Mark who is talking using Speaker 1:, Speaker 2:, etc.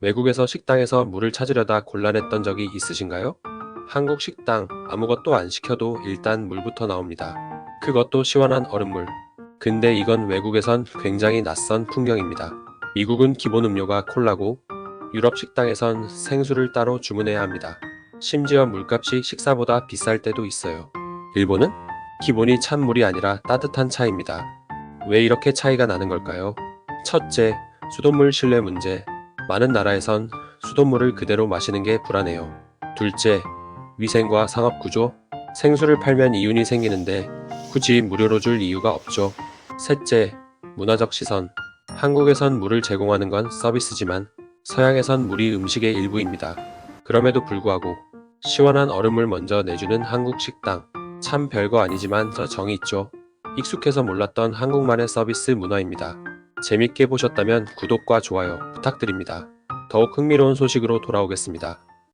Speaker 1: 외국에서 식당에서 물을 찾으려다 곤란했던 적이 있으신가요? 한국 식당 아무것도 안 시켜도 일단 물부터 나옵니다. 그것도 시원한 얼음물. 근데 이건 외국에선 굉장히 낯선 풍경입니다. 미국은 기본 음료가 콜라고 유럽 식당에선 생수를 따로 주문해야 합니다. 심지어 물값이 식사보다 비쌀 때도 있어요. 일본은 기본이 찬물이 아니라 따뜻한 차입니다. 왜 이렇게 차이가 나는 걸까요? 첫째, 수돗물 신뢰 문제. 많은 나라에선 수돗물을 그대로 마시는 게 불안해요. 둘째, 위생과 상업 구조. 생수를 팔면 이윤이 생기는데 굳이 무료로 줄 이유가 없죠. 셋째, 문화적 시선. 한국에선 물을 제공하는 건 서비스지만 서양에선 물이 음식의 일부입니다. 그럼에도 불구하고 시원한 얼음을 먼저 내주는 한국 식당. 참 별거 아니지만 저 정이 있죠. 익숙해서 몰랐던 한국만의 서비스 문화입니다. 재밌게 보셨다면 구독과 좋아요 부탁드립니다. 더욱 흥미로운 소식으로 돌아오겠습니다.